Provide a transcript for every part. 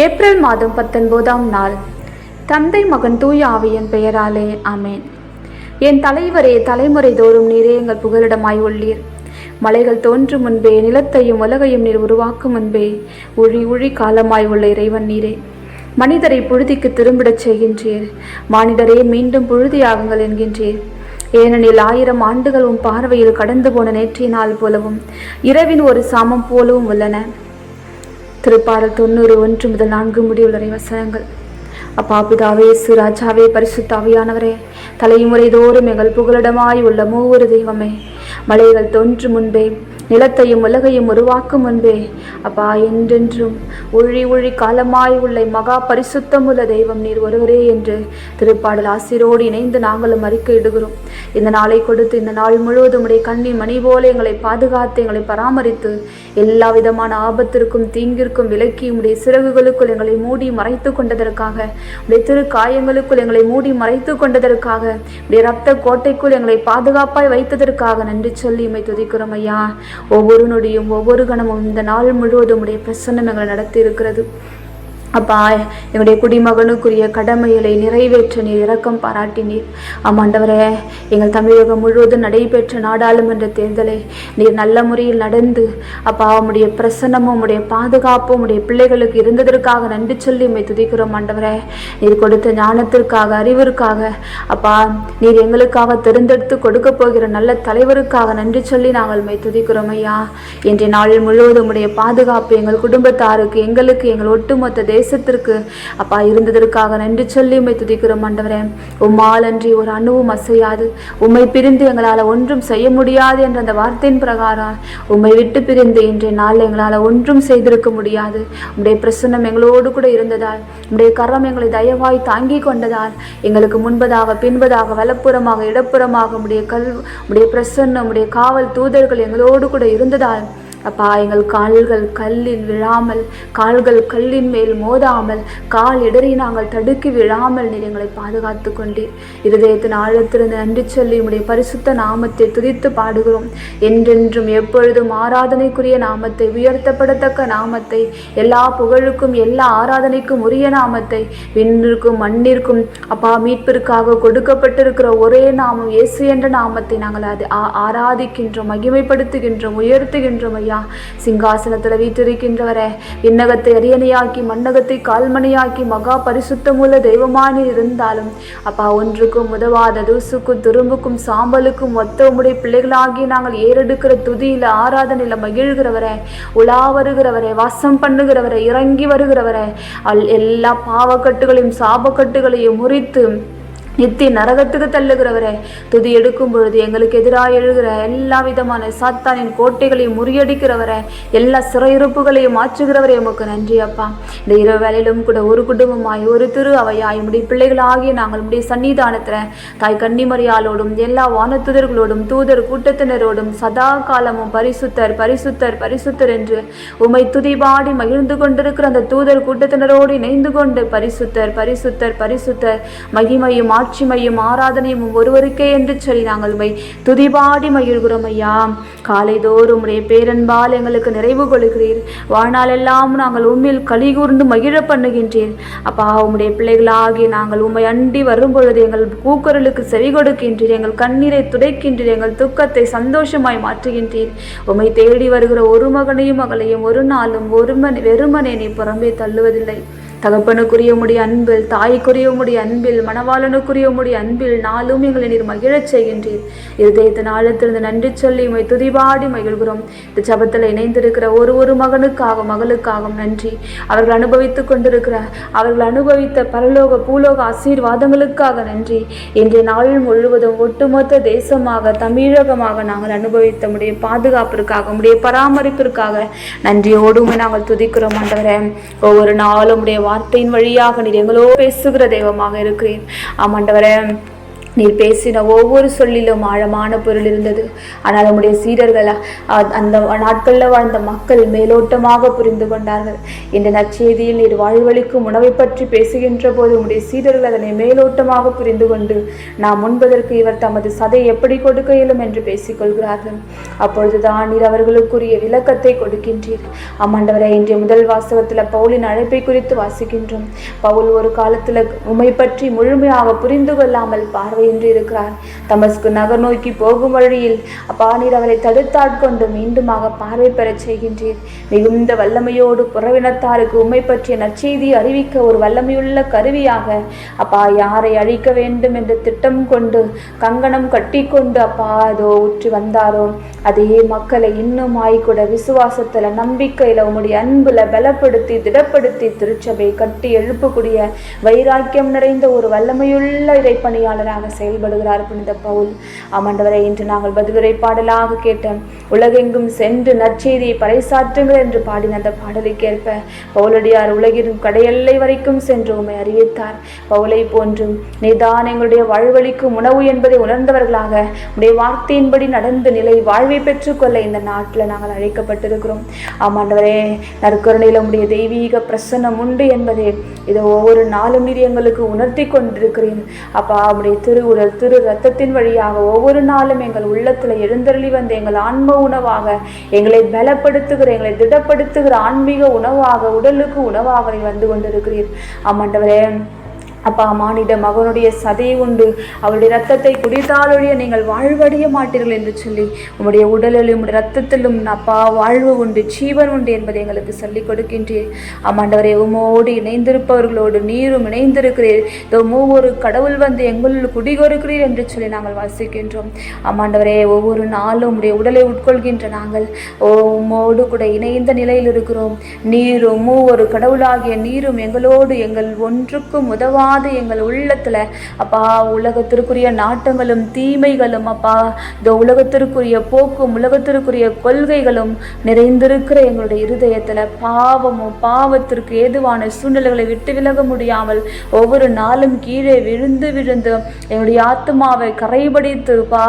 April மாதம் பத்தொன்பதாம் நாள். தந்தை மகன் தூய ஆவியின் பெயராலே அமேன் என் தலைவரே தலைமுறை தோறும் நீரே எங்கள் புகலிடமாய் உள்ளீர். மலைகள் தோன்றும் முன்பே நிலத்தையும் உலகையும் நீர் உருவாக்கும் முன்பே ஒழி ஒழி காலமாய் உள்ள இறைவன் நீரே. மனிதரை புழுதிக்கு திரும்பிடச் செய்கின்றீர். மானிடரே மீண்டும் புழுதியாகுங்கள் என்கின்றீர். ஏனெனில் ஆயிரம் ஆண்டுகள் உன் பார்வையில் கடந்து போன நேற்றைய நாள் போலவும் இரவின் ஒரு சாமம் போலவும் உள்ளன. திருப்பாடல் தொண்ணூறு ஒன்று முதல் நான்கு முடிவுள்ளரை வசனங்கள். அப்பா பிதாவே சுராஜாவே ராஜாவே பரிசுத்தாவியானவரே தலைமுறை தோறும் எங்கள் புகலிடமாய் உள்ள மூவொரு தெய்வமே மலைகள் தோன்று முன்பே நிலத்தையும் உலகையும் உருவாக்கும் முன்பே அப்பா என்றென்றும் ஒழி ஒழி காலமாய் உள்ள மகா பரிசுத்தமுள்ள தெய்வம் நீர் ஒருவரே என்று திருப்பாடல் ஆசிரோடு இணைந்து நாங்களும் அறிக்கையிடுகிறோம் இந்த நாளை கொடுத்து இந்த நாள் முழுவதும் உடைய கண்ணி மணி போல எங்களை பாதுகாத்து எங்களை பராமரித்து எல்லா விதமான ஆபத்திற்கும் தீங்கிற்கும் விலக்கி உடைய சிறகுகளுக்குள் எங்களை மூடி மறைத்து கொண்டதற்காக உடைய திரு காயங்களுக்குள் எங்களை மூடி மறைத்து கொண்டதற்காக உடைய ரத்த கோட்டைக்குள் எங்களை பாதுகாப்பாய் வைத்ததற்காக நன்றி சொல்லி உம்மை துதிக்கிறோம் ஐயா. ஒவ்வொரு நொடியும் ஒவ்வொரு கணமும் இந்த நாள் முழுவதும் உடைய பிரசன்னங்களை நடத்தி இருக்கிறது அப்பா எங்களுடைய குடிமகனுக்குரிய கடமைகளை நிறைவேற்ற நீர் இரக்கம் பாராட்டினீர். ஆமாண்டவரே எங்கள் தமிழகம் முழுவதும் நடைபெற்ற நாடாளுமன்ற தேர்தலை நீர் நல்ல முறையில் நடந்து அப்பா உம்முடைய பிரசன்னமும் உம்முடைய பாதுகாப்பும் உம்முடைய பிள்ளைகளுக்கு இருந்ததற்காக நன்றி சொல்லி உண்மை துதிக்கிறோம் ஆண்டவரே. நீர் கொடுத்த ஞானத்திற்காக அறிவிற்காக அப்பா நீர் எங்களுக்காக தேர்ந்தெடுத்து கொடுக்க போகிற நல்ல தலைவருக்காக நன்றி சொல்லி நாங்கள் உம்மை துதிக்கிறோம் ஐயா. இன்றைய நாள் முழுவதும் உம்முடைய பாதுகாப்பு எங்கள் குடும்பத்தாருக்கு எங்களுக்கு எங்கள் ஒட்டுமொத்த தேசத்திற்கு. அப்பா இருந்ததற்காக நன்றி சொல்லி உண்மை துதிக்கிறோம் ஆண்டவரே. உம்மால் அன்றி ஒரு அணுவும் அசையாது. உம்மை பிரிந்து எங்களால் ஒன்றும் செய்ய முடியாது என்ற அந்த வார்த்தையின் பிரகாரம் உம்மை விட்டு பிரிந்து இன்றைய நாள் எங்களால் ஒன்றும் செய்திருக்க முடியாது. உடைய பிரசன்னம் எங்களோடு கூட இருந்ததால் உடைய கரம் எங்களை தயவாய் தாங்கி கொண்டதால் எங்களுக்கு முன்பதாக பின்பதாக வலப்புறமாக இடப்புறமாக உடைய கல் உடைய பிரசன்னம் உடைய காவல் தூதர்கள் எங்களோடு கூட இருந்ததால் அப்பா எங்கள் கால்கள் கல்லில் விழாமல் கால்கள் கல்லின் மேல் மோதாமல் கால் இடறி நாங்கள் தடுக்கி விழாமல் நீர் எங்களை பாதுகாத்து கொண்டீர். இருதயத்தின் ஆழத்திலிருந்து நன்றி சொல்லி உடைய பரிசுத்த நாமத்தை துதித்து பாடுகிறோம். என்றென்றும் எப்பொழுதும் ஆராதனைக்குரிய நாமத்தை உயர்த்தப்படத்தக்க நாமத்தை எல்லா புகழுக்கும் எல்லா ஆராதனைக்கும் உரிய நாமத்தை விண்ணிற்கும் மண்ணிற்கும் அப்பா மீட்பிற்காக கொடுக்கப்பட்டிருக்கிற ஒரே நாமம் இயேசு என்ற நாமத்தை நாங்கள் அது ஆ- ஆராதிக்கின்றோம் மகிமைப்படுத்துகின்றோம் உயர்த்துகின்றோம் ஐயா. சிங்காசனத்தில் வீற்றிருக்கின்றவரே விண்ணகத்தை அரியணையாக்கி மண்ணகத்தை கால்மணியாக்கி மகா பரிசுத்தமுள்ள தெய்வமானி இருந்தாலும் அப்பா ஒன்றுக்கும் உதவாத தூசுக்கும் துரும்புக்கும் சாம்பலுக்கும் மொத்த உடைய பிள்ளைகளாகி நாங்கள் ஏறெடுக்கிற துதியில ஆராதனையில் மகிழ்கிறவரே உலா வருகிறவரே வாசம் பண்ணுகிறவரே இறங்கி வருகிறவரே அல் எல்லா பாவக்கட்டுகளையும் சாபக்கட்டுகளையும் முறித்து நித்தி நரகத்துக்கு தள்ளுகிறவரே துதி எடுக்கும் பொழுது எங்களுக்கு எதிராக எழுகிற எல்லா விதமான சாத்தானின் கோட்டைகளையும் முறியடிக்கிறவரே எல்லா சிறையிருப்புகளையும் மாற்றுகிறவரே உமக்கு நன்றி அப்பா. இந்த இரவு வேலையிலும் கூட ஒரு குடும்பமாய் ஒரு திரு அவையாய் உடைய பிள்ளைகளாகிய நாங்கள் உடைய சன்னிதானத்தில் தாய் கன்னிமரியாலோடும் எல்லா வானத்துதர்களோடும் தூதர் கூட்டத்தினரோடும் சதா காலமும் பரிசுத்தர் பரிசுத்தர் பரிசுத்தர் என்று உமை துதிபாடி மகிழ்ந்து கொண்டிருக்கிற அந்த தூதர் கூட்டத்தினரோடு இணைந்து கொண்டு பரிசுத்தர் பரிசுத்தர் பரிசுத்தர் மகிமையும் ஆட்சிமையும் ஆராதனையும் ஒருவருக்கே என்று சொல்லி நாங்கள் உமை துதிபாடி மகிழ்கிறோம் ஐயா. காலை தோறும் உடைய பேரன்பால் எங்களுக்கு நிறைவு கொள்கிறீர். வாழ்நாளெல்லாம் நாங்கள் உண்மையில் கலிகூர்ந்து மகிழ பண்ணுகின்றீர் அப்பா உம்முடைய பிள்ளைகளாகி நாங்கள் உம்மை அண்டி வரும்பொழுது எங்கள் கூக்குரலுக்கு செவி கொடுக்கின்றீர். எங்கள் கண்ணீரை துடைக்கின்றீர். எங்கள் துக்கத்தை சந்தோஷமாய் மாற்றுகின்றீர். உம்மை தேடி வருகிற ஒரு மகனையும் மகளையும் ஒரு நாளும் ஒருமன் வெறுமனே நீ புறம்பே தள்ளுவதில்லை. தகப்பனுக்குரிய முடிய அன்பில் தாய்க்குரிய முடிய அன்பில் மணவாளனுக்குரிய உம்முடைய அன்பில் நாளும் எங்களை நீர் மகிழச் செய்கின்றீர். இருதயத்தின் ஆழத்திலிருந்து நன்றி சொல்லி உமை துதிபாடி மகிழ்கிறோம். இந்த ஜபத்தில் இணைந்திருக்கிற ஒரு ஒரு மகனுக்காக மகளுக்காகவும் நன்றி. அவர்கள் அனுபவித்துக் கொண்டிருக்கிற அவர்கள் அனுபவித்த பரலோக பூலோக ஆசீர்வாதங்களுக்காக நன்றி. இன்றைய நாள் முழுவதும் ஒட்டுமொத்த தேசமாக தமிழகமாக நாங்கள் அனுபவித்த முடிய பாதுகாப்பிற்காக உடைய பராமரிப்பிற்காக நன்றியோடு நாங்கள் துதிக்கிறோம் ஆண்டவரே. ஒவ்வொரு நாளும் உடைய வார்த்தையின் வழியாக நீர் எங்களோ பேசுகிற தெய்வமாக இருக்கிறேன். ஆமாண்டவரே நீர் பேசின ஒவ்வொரு சொல்லிலும் ஆழமான பொருள் இருந்தது. ஆனால் நம்முடைய சீடர்கள் அந்த நாட்களில் வாழ்ந்த மக்கள் மேலோட்டமாக புரிந்து கொண்டார்கள். இந்த நற்செய்தியில் நீர் வாழ்வழிக்கும் உணவை பற்றி பேசுகின்ற போது உடைய சீடர்கள் அதனை மேலோட்டமாக புரிந்து கொண்டு நாம் உண்பதற்கு இவர் தமது சதை எப்படி கொடுக்க இயலும் என்று பேசிக்கொள்கிறார்கள் அப்பொழுதுதான் நீர் அவர்களுக்குரிய விளக்கத்தை கொடுக்கின்றீர். அம்மாண்டவரை இன்றைய முதல் வாசகத்தில் பவுலின் அழைப்பை குறித்து வாசிக்கின்றோம். பவுல் ஒரு காலத்தில் உமை பற்றி முழுமையாக புரிந்து கொள்ளாமல் பார்வை பார்வையின்றி இருக்கிறார். தமஸ்கு நகர் நோக்கி போகும் வழியில் அப்பா நீர் அவரை தடுத்தாட்கொண்டு மீண்டுமாக பார்வை பெறச் செய்கின்றீர். மிகுந்த வல்லமையோடு புறவினத்தாருக்கு உண்மை பற்றிய நற்செய்தி அறிவிக்க ஒரு வல்லமையுள்ள கருவியாக அப்பா யாரை அழிக்க வேண்டும் என்று திட்டம் கொண்டு கங்கணம் கட்டிக்கொண்டு அப்பா அதோ உற்று வந்தாரோ? அதே மக்களை இன்னும் ஆய்கூட விசுவாசத்துல நம்பிக்கையில உங்களுடைய அன்புல பலப்படுத்தி திடப்படுத்தி திருச்சபை கட்டி எழுப்பக்கூடிய வைராக்கியம் நிறைந்த ஒரு வல்லமையுள்ள இறைப்பணியாளராக செயல்படுகிறார் புனித பவுல். ஆமாண்டவரை இன்று நாங்கள் பதிலுரை பாடலாக கேட்டோம் உலகெங்கும் சென்று நற்செய்தியை பறைசாற்றுங்கள் என்று பாடின அந்த பாடலுக்கேற்ப பவுலடியார் உலகின் கடையெல்லை வரைக்கும் சென்று உண்மை அறிவித்தார். பவுலை போன்றும் நீதான் எங்களுடைய வாழ்வழிக்கும் உணவு என்பதை உணர்ந்தவர்களாக உடைய வார்த்தையின்படி நடந்து நிலை வாழ்வை பெற்றுக்கொள்ள இந்த நாட்டில் நாங்கள் அழைக்கப்பட்டிருக்கிறோம். ஆமாண்டவரே நற்கருணையில் உடைய தெய்வீக பிரசன்னம் உண்டு என்பதை இதை ஒவ்வொரு நாளும் நீர் எங்களுக்கு உணர்த்தி கொண்டிருக்கிறேன் அப்பா உடைய திருவுடல் திரு ரத்தத்தின் வழியாக ஒவ்வொரு நாளும் எங்கள் உள்ளத்துல எழுந்தருளி வந்த எங்கள் ஆன்ம உணவாக எங்களை பலப்படுத்துகிற எங்களை திடப்படுத்துகிற ஆன்மீக உணவாக உடலுக்கு உணவாக வந்து கொண்டிருக்கிறீர். ஆமாண்டவரே அப்பா மானிட மகனுடைய சதை உண்டு அவருடைய ரத்தத்தை குடித்தாலொழிய நீங்கள் வாழ்வடைய மாட்டீர்கள் என்று சொல்லி உம்முடைய உடலிலும் உங்களுடைய ரத்தத்திலும் அப்பா வாழ்வு உண்டு ஜீவன் உண்டு என்பதை எங்களுக்கு சொல்லிக் கொடுக்கின்றீர். ஆமாண்டவரே உமோடு இணைந்திருப்பவர்களோடு நீரும் இணைந்திருக்கிறீர். இதோ மூவொரு கடவுள் வந்து எங்களுள் குடிகொருக்கிறீர் என்று சொல்லி நாங்கள் வாசிக்கின்றோம். ஆமாண்டவரே ஒவ்வொரு நாளும் உடைய உடலை உட்கொள்கின்ற நாங்கள் ஓ உம்மோடு கூட இணைந்த நிலையில் இருக்கிறோம். நீரும் மூவொரு கடவுளாகிய நீரும் எங்களோடு எங்கள் ஒன்றுக்கும் உதவா உதவாது எங்கள் உள்ளத்துல. அப்பா உலகத்திற்குரிய நாட்டங்களும் தீமைகளும் அப்பா. இந்த உலகத்திற்குரிய போக்கும் உலகத்திற்குரிய கொள்கைகளும் நிறைந்திருக்கிற எங்களுடைய இருதயத்துல பாவமும் பாவத்திற்கு ஏதுவான சூழ்நிலைகளை விட்டு விலக முடியாமல் ஒவ்வொரு நாளும் கீழே விழுந்து விழுந்து எங்களுடைய ஆத்மாவை கரைபடித்து பா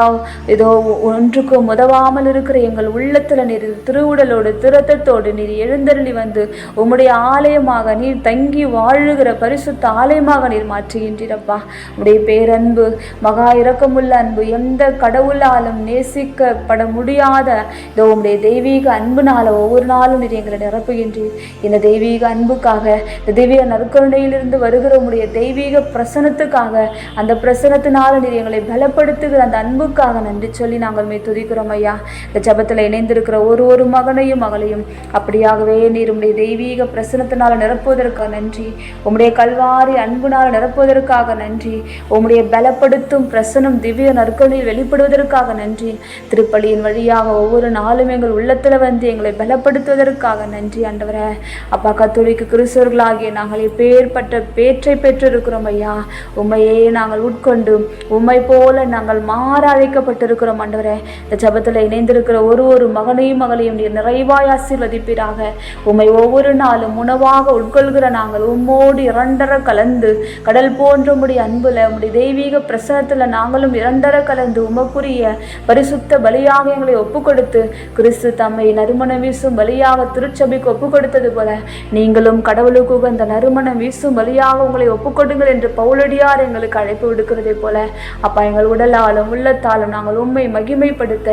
ஏதோ ஒன்றுக்கும் உதவாமல் இருக்கிற எங்கள் உள்ளத்துல நீர் திருவுடலோடு திருத்தத்தோடு நீர் எழுந்தருளி வந்து உம்முடைய ஆலயமாக நீர் தங்கி வாழுகிற பரிசுத்த ஆலயமாக நீர் மாற்றுகின்றீரப்பா. உடைய பேரன்பு மகா இரக்கமுள்ள அன்பு எந்த கடவுளாலும் நேசிக்கப்பட முடியாத இதோ உம்முடைய தெய்வீக அன்புனால ஒவ்வொரு நாளும் நீர் எங்களை நிரப்புகின்றீர். இந்த தெய்வீக அன்புக்காக இந்த தெய்வீக நற்கருணையிலிருந்து வருகிற உம்முடைய தெய்வீக பிரசனத்துக்காக அந்த பிரசனத்தினால நீர் எங்களை பலப்படுத்துகிற அந்த அன்புக்காக நன்றி சொல்லி நாங்கள் மே துதிக்கிறோம் ஐயா. இந்த ஜபத்தில் இணைந்திருக்கிற ஒரு ஒரு மகனையும் மகளையும் அப்படியாகவே நீர் உம்முடைய தெய்வீக பிரசனத்தினால நிரப்புவதற்காக நன்றி. உம்முடைய கல்வாரி அன்புனால் நிரப்புவதற்காக நன்றி. உம்முடைய பலப்படுத்தும் பிரசனம் திவ்ய நற்கொழியில் வெளிப்படுவதற்காக நன்றி. திருப்பலியின் வழியாக ஒவ்வொரு நாளும் எங்கள் உள்ளத்தில் வந்து எங்களை பலப்படுத்துவதற்காக நன்றி ஆண்டவரே. அப்பா கத்தோலிக்கு கிறிஸ்தவர்களாகிய நாங்கள் பேர்பட்ட பேற்றை பெற்றிருக்கிறோம் ஐயா. உண்மையே நாங்கள் உட்கொண்டு உம்மை போல நாங்கள் மாற அழைக்கப்பட்டிருக்கிறோம் ஆண்டவரே. இந்த ஜபத்தில் இணைந்திருக்கிற ஒரு ஒரு மகனையும் மகளையும் நீர் நிறைவாய் ஆசீர்வதிப்பீராக. உம்மை ஒவ்வொரு நாளும் உணவாக உட்கொள்கிற நாங்கள் உம்மோடு இரண்டர கலந்து கடல் போன்ற உம்முடைய அன்புல உம்முடைய தெய்வீக பிரசனத்துல நாங்களும் இரண்டர கலந்து உமக்குரிய பரிசுத்த பலியாக எங்களை ஒப்பு கொடுத்து கிறிஸ்து தம்மை நறுமணம் வீசும் பலியாக திருச்சபைக்கு ஒப்பு கொடுத்தது போல நீங்களும் கடவுளுக்கு உகந்த நறுமணம் வீசும் பலியாக உங்களை ஒப்புக்கொடுங்கள் என்று பவுலடியார் எங்களுக்கு அழைப்பு விடுக்கிறதை போல அப்பா எங்கள் உடலாலும் உள்ளத்தாலும் நாங்கள் உண்மை மகிமைப்படுத்த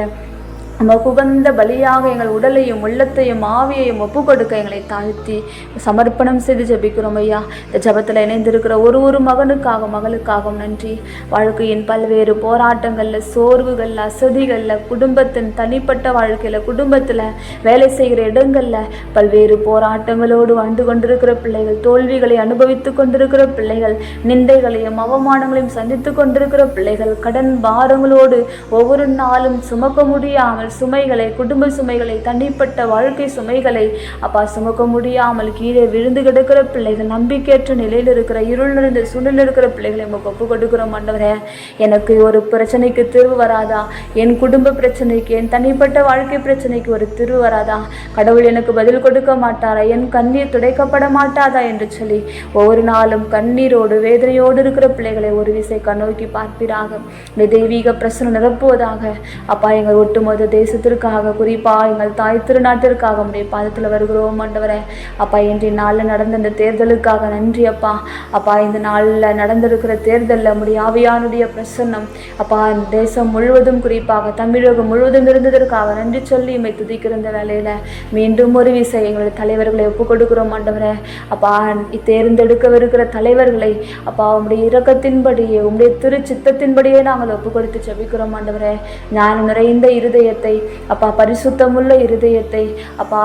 நம்ம உகந்த பலியாக எங்கள் உடலையும் உள்ளத்தையும் ஆவியையும் ஒப்பு கொடுக்க எங்களை தாழ்த்தி சமர்ப்பணம் செய்து ஜெபிக்கிறோம் ஐயா. இந்த ஜெபத்தில் இணைந்திருக்கிற ஒரு ஒரு மகனுக்காக மகளுக்காகவும் நன்றி. வாழ்க்கையின் பல்வேறு போராட்டங்களில் சோர்வுகளில் அசதிகளில் குடும்பத்தின் தனிப்பட்ட வாழ்க்கையில் குடும்பத்தில் வேலை செய்கிற இடங்களில் பல்வேறு போராட்டங்களோடு வாழ்ந்து கொண்டிருக்கிற பிள்ளைகள் தோல்விகளை அனுபவித்து கொண்டிருக்கிற பிள்ளைகள் நிந்தைகளையும் அவமானங்களையும் சந்தித்து கொண்டிருக்கிற பிள்ளைகள் கடன் பாரங்களோடு ஒவ்வொரு நாளும் சுமக்க முடியாமல் சுமைகளை குடும்ப சுமைகளை தனிப்பட்ட வாழ்க்கை சுமைகளை அப்பா சுமக்க முடியாமல் கீழே விழுந்து கிடக்கிற பிள்ளைகள் நம்பிக்கையற்ற நிலையில் இருக்கிற இருள் நிறைந்த சூழ்நிலை இருக்கிற பிள்ளைகளை நம்ம ஒப்பு கொடுக்குறோம் ஆண்டவரே. எனக்கு ஒரு பிரச்சனைக்கு தீர்வு வராதா? என் குடும்ப பிரச்சனைக்கு என் தனிப்பட்ட வாழ்க்கை பிரச்சனைக்கு ஒரு தீர்வு வராதா? கடவுள் எனக்கு பதில் கொடுக்க மாட்டாரா? என் கண்ணீர் துடைக்கப்பட மாட்டாதா என்று சொல்லி ஒவ்வொரு நாளும் கண்ணீரோடு வேதனையோடு இருக்கிற பிள்ளைகளை ஒரு விசை கண்ணோக்கி பார்ப்பீராக. இந்த தெய்வீக பிரசனம் நிரப்புவதாக அப்பா எங்கள் ஒட்டுமொத்த தேசத்திற்காக குறிப்பா எங்கள் தாய் திருநாட்டிற்காக உடைய பாதத்தில் வருகிறோம் ஆண்டவரே. அப்பா இன்றைய நாளில் நடந்த இந்த தேர்தலுக்காக நன்றி அப்பா. அப்பா இந்த நாளில் நடந்திருக்கிற தேர்தலில் நம்முடைய ஆவியானுடைய பிரசன்னம் அப்பா இந்த தேசம் முழுவதும் குறிப்பாக தமிழகம் முழுவதும் இருந்ததற்காக நன்றி சொல்லி இமை துதிக்கிற இந்த வேலையில் மீண்டும் ஒரு விசை எங்களுடைய தலைவர்களை ஒப்புக் கொடுக்கிறோம் ஆண்டவரே. அப்பா தேர்ந்தெடுக்கவிருக்கிற தலைவர்களை அப்பா உங்களுடைய இரக்கத்தின்படியே உங்களுடைய திருச்சித்தத்தின்படியே நாங்கள் ஒப்பு கொடுத்து செபிக்கிறோம் ஆண்டவரே. ஞானம் நிறைந்த இருதயத்தை அப்பா பரிசுத்தமுள்ள இருதயத்தை அப்பா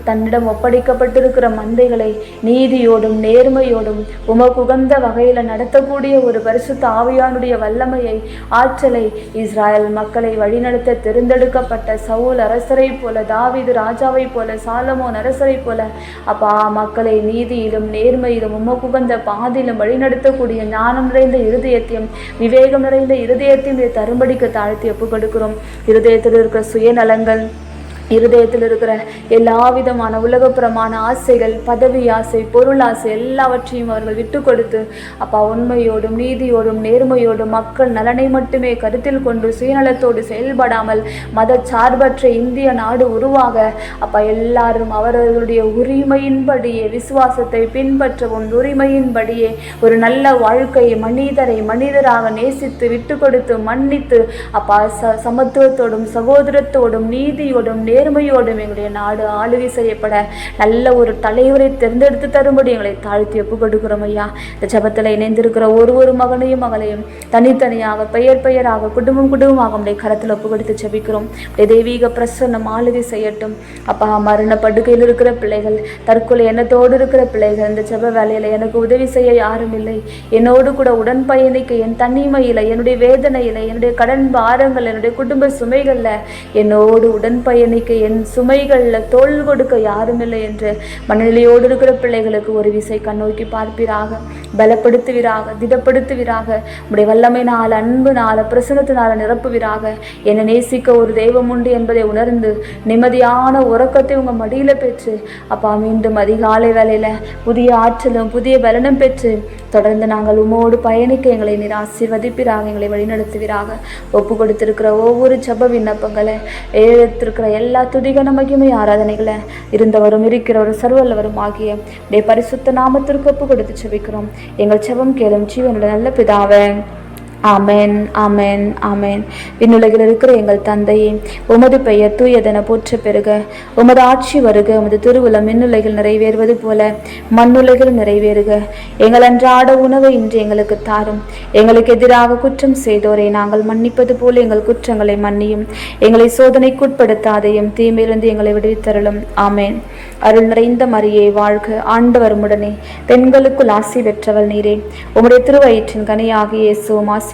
தன்னிடம் ஒப்படைக்கப்பட்டிருக்கிற மந்தைகளை நீதியோடும் நேர்மையோடும் உமக்கு உகந்த வகையில் நடத்தக்கூடிய ஒரு பரிசுத்த ஆவியானுடைய வல்லமையை ஆற்றலை இஸ்ராயல் மக்களை வழிநடத்த தேர்ந்தெடுக்கப்பட்ட சவுல் அரசரை போல தாவீது ராஜாவை போல சாலமோன் அரசரை போல அப்பா மக்களை நீதியிலும் நேர்மையிலும் உமக்குகந்த பாதிலும் பாதியிலும் வழிநடத்தக்கூடிய ஞானம் நிறைந்த இருதயத்தையும் விவேகம் நிறைந்த இருதயத்தையும் தரும்படிக்கு தாழ்த்தி ஒப்புக் கொடுக்கிறோம் இருதயத்தில் இருக்கிற சுயநலங்கள் இருதயத்தில் இருக்கிற எல்லா விதமான உலகப்புறமான ஆசைகள் பதவி ஆசை பொருள் ஆசை எல்லாவற்றையும் அவர்கள் விட்டு கொடுத்து அப்பா உண்மையோடும் நீதியோடும் நேர்மையோடும் மக்கள் நலனை மட்டுமே கருத்தில் கொண்டு சுயநலத்தோடு செயல்படாமல் மத சார்பற்ற இந்திய நாடு உருவாக அப்பா எல்லாரும் அவரவர்களுடைய உரிமையின்படியே விசுவாசத்தை பின்பற்றவும் உரிமையின்படியே ஒரு நல்ல வாழ்க்கை மனிதரை மனிதராக நேசித்து விட்டு கொடுத்து மன்னித்து அப்பா ச சமத்துவத்தோடும் சகோதரத்தோடும் நீதியோடும் நேர்மையோடும் எங்களுடைய நாடு ஆளுகை செய்யப்பட நல்ல ஒரு தலைவரை தேர்ந்தெடுத்து தரும்படி எங்களை தாழ்த்தி ஒப்பு கொடுக்கிறோம் ஐயா. இந்த ஜபத்தில் இணைந்திருக்கிற ஒரு ஒரு மகனையும் மகளையும் தனித்தனியாக பெயர் பெயராக குடும்பம் குடும்பமாக உடைய கரத்தில் ஒப்பு கொடுத்து தெய்வீக பிரசன்னம் ஆளுகை செய்யட்டும். அப்பா மரண படுக்கையில் இருக்கிற பிள்ளைகள் தற்கொலை எண்ணத்தோடு இருக்கிற பிள்ளைகள் இந்த ஜப வேலையில் எனக்கு உதவி செய்ய யாரும் இல்லை. என்னோடு கூட உடன் பயணிக்க என் தனிமையில் என்னுடைய வேதனையில் என்னுடைய கடன் பாரங்கள் என்னுடைய குடும்ப சுமைகளில் என்னோடு உடன் பயணிக்க என் சுமைகளில் தோள் கொடுக்க யாரும் இல்லை என்று மனநிலையோடு இருக்கிற பிள்ளைகளுக்கு ஒரு விசை கண்ணோக்கி பார்ப்பீராக பலப்படுத்துவீராக திடப்படுத்துவீராக உடைய வல்லமையினால் அன்புனால பிரசனத்தினால நிரப்புவீராக. என்னை நேசிக்க ஒரு தெய்வம் உண்டு என்பதை உணர்ந்து நிம்மதியான உறக்கத்தை உங்கள் மடியில் பெற்று அப்பா மீண்டும் அதிகாலை வேலையில் புதிய ஆற்றலும் புதிய பலனும் பெற்று தொடர்ந்து நாங்கள் உமோடு பயணிக்க எங்களை நீர் ஆசீர்வதிப்பீராக எங்களை வழிநடத்துவீராக. ஒப்பு கொடுத்திருக்கிற ஒவ்வொரு ஜப விண்ணப்பங்களை எழுத்திருக்கிற எல்லா துதிகன மகிமை ஆராதனைகளை. இருந்தவரும் இருக்கிறவரும் சர்வல்லவரும் ஆகிய உடைய பரிசுத்த நாமத்திற்கு ஒப்பு கொடுத்து செபிக்கிறோம். எங்கள் செவம் கேளும் ஜீவனுடைய நல்ல பிதாவை. ஆமென் ஆமென் ஆமென். விண்ணுலகில் இருக்கிற எங்கள் தந்தையே உமது பெயர் தூயதென போற்ற பெறுக உமது ஆட்சி வருக உமது திருவுளம் மின்னுலகில் நிறைவேறுவது போல மண்ணுலகில் நிறைவேறுக. எங்கள் அன்றாட உணவை இன்று எங்களுக்கு தாரும். எங்களுக்கு எதிராக குற்றம் செய்தோரை நாங்கள் மன்னிப்பது போல எங்கள் குற்றங்களை மன்னியும். எங்களை சோதனைக்குட்படுத்தாதையும் தீமையிலிருந்து எங்களை விடுவித்தருளும். ஆமேன். அருள் நிறைந்த மரியே வாழ்க ஆண்டவர் உடனே பெண்களுக்குள் ஆசி பெற்றவள் நீரே. உம்முடைய திருவயிற்றின் கனியாகிய சோமாசி